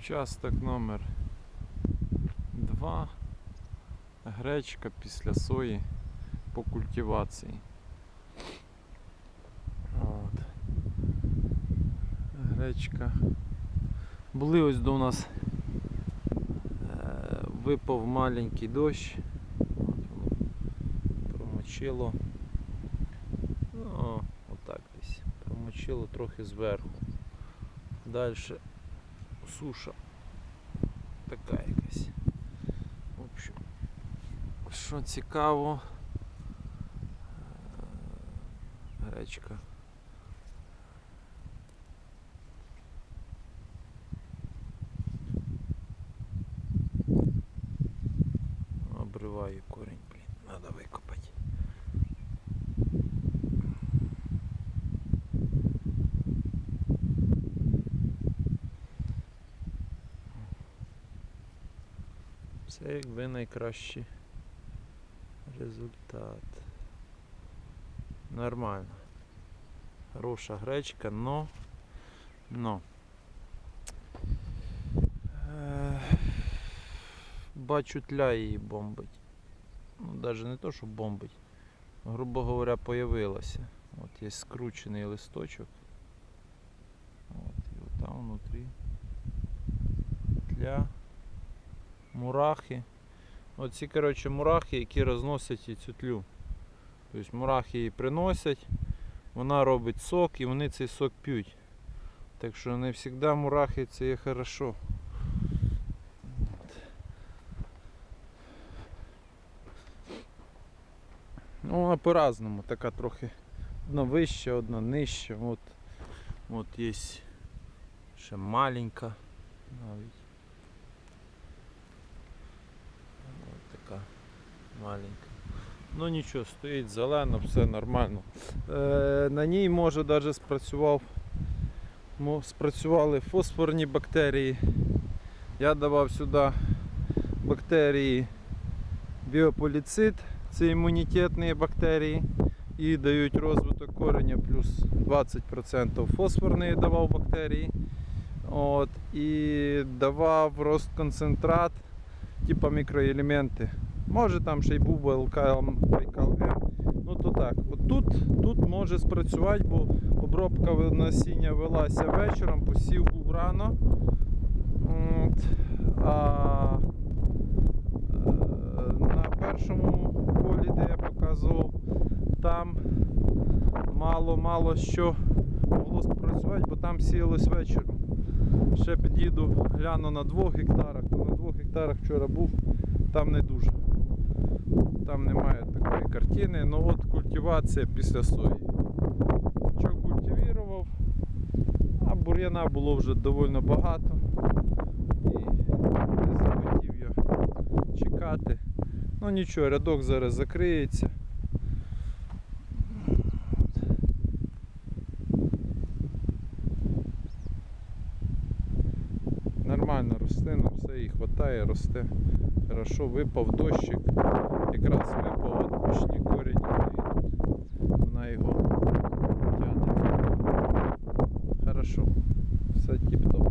Участок номер 2. Гречка після сої по культивації. От. Гречка. Були ось до нас е, випав маленький дощ. Промочило. Ну, отак десь. Промочило трохи зверху. Далі суша. Така якась. В общем, що цікаво. е, Гречка. Обриваю корінь, блін, треба викопати. Це якби найкращий результат. Нормально. Хороша гречка, но. Но. Е, Бачу тля її бомбить. Ну, навіть не то, що бомбить. Грубо говоря, появилася. От є скручений листочок. От, і от там внутрі. Тля мурахи. Оці, коротше, мурахи, які розносять цю тлю. Тобто мурахи її приносять, вона робить сок і вони цей сок п'ють. Так що не завжди мурахи це є хорошо. Ну, вона по-разному, така трохи одна вища, одна нижча. От, от є ще маленька навіть. Ось така маленька. Ну нічого, стоїть зелено, все нормально. Е, на ній може навіть спрацював, спрацювали фосфорні бактерії. Я давав сюди бактерії біополіцит, це імунітетні бактерії. І дають розвиток кореня плюс 20% фосфорної давав бактерії. От, і давав рост концентрат типа мікроелементи. Може там ще й був ЛКЛМ, ну то так. От тут, тут може спрацювати, бо обробка насіння велася вечором, посів був рано. От, а е, на першому полі, де я показував, там мало-мало що могло спрацювати, бо там сіялось вечором. Ще під'їду, гляну на двох гектарах, то на двох гектарах вчора був, там не дуже. Там немає такої картини. Ну от культивація після сої. Що культивував, а бур'яна було вже доволі багато. І не захотів я чекати. Ну нічого, рядок зараз закриється. нормальна рослина, все і хватає росте. Хорошо, випав дощик, якраз випав одночні корінь, вона його тягне. Хорошо, все тіп-топ.